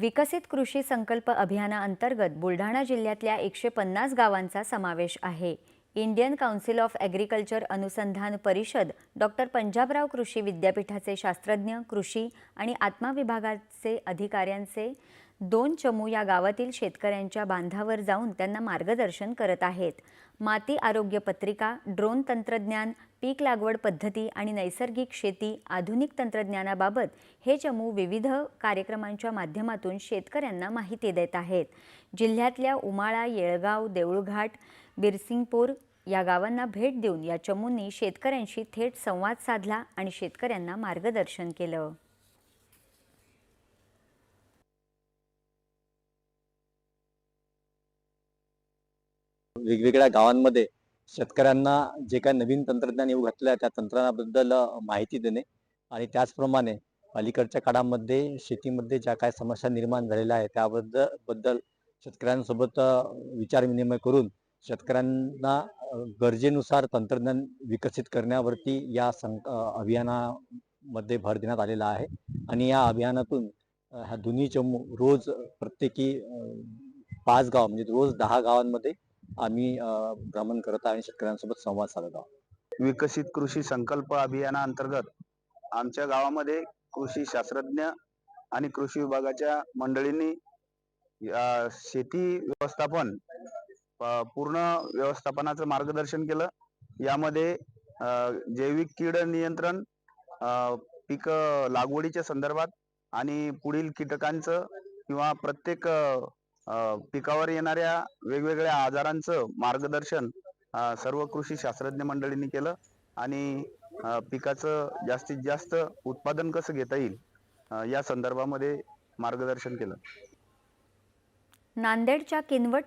विकसित कृषी संकल्प अभियानाअंतर्गत बुलढाणा जिल्ह्यातल्या एकशे पन्नास गावांचा समावेश आहे. इंडियन काउन्सिल ऑफ ॲग्रिकल्चर अनुसंधान परिषद डॉक्टर पंजाबराव कृषी विद्यापीठाचे शास्त्रज्ञ कृषी आणि आत्मा विभागाचे अधिकाऱ्यांचे दोन चमू या गावातील शेतकऱ्यांच्या बांधावर जाऊन त्यांना मार्गदर्शन करत आहेत. माती आरोग्य पत्रिका ड्रोन तंत्रज्ञान पीक लागवड पद्धती आणि नैसर्गिक शेती आधुनिक तंत्रज्ञानाबाबत हे चमू विविध कार्यक्रमांच्या माध्यमातून शेतकऱ्यांना माहिती देत आहेत. जिल्ह्यातल्या उमाळा येळगाव देऊळघाट बिरसिंगपूर या गावांना भेट देऊन या चमूंनी शेतकऱ्यांशी थेट संवाद साधला आणि शेतकऱ्यांना मार्गदर्शन केलं. वेगवेगळ्या गावांमध्ये शेतकऱ्यांना जे काही नवीन तंत्रज्ञान येऊ घातलं आहे त्या तंत्रज्ञानाबद्दल माहिती देणे आणि त्याचप्रमाणे अलीकडच्या काळामध्ये शेतीमध्ये ज्या काय समस्या निर्माण झालेल्या आहेत त्याबद्दल बद्दल शेतकऱ्यांसोबत विचारविनिमय करून शेतकऱ्यांना गरजेनुसार तंत्रज्ञान विकसित करण्यावरती या सं अभियानामध्ये भर देण्यात आलेला आहे. आणि या अभियानातून ह्या दोन्ही चमू रोज प्रत्येकी पाच गाव म्हणजे रोज दहा गावांमध्ये आम्ही भ्रमण करत आहे आणि शेतकऱ्यांसोबत संवाद साधत आहोत. विकसित कृषी संकल्प अभियानाअंतर्गत आमच्या गावामध्ये कृषी शास्त्रज्ञ आणि कृषी विभागाच्या मंडळींनी शेती व्यवस्थापन पूर्ण व्यवस्थापनाचं मार्गदर्शन केलं. यामध्ये जैविक कीड नियंत्रण पीक लागवडीच्या संदर्भात आणि पुढील कीटकांचं किंवा प्रत्येक पिकावर येणाऱ्या वेगवेगळ्या आजारांचं मार्गदर्शन सर्व कृषी शास्त्रज्ञ मंडळींनी केलं आणि पिकाचं जास्तीत जास्त उत्पादन कसं घेता येईल या संदर्भामध्ये मार्गदर्शन केलं. नांदेडच्या किनवट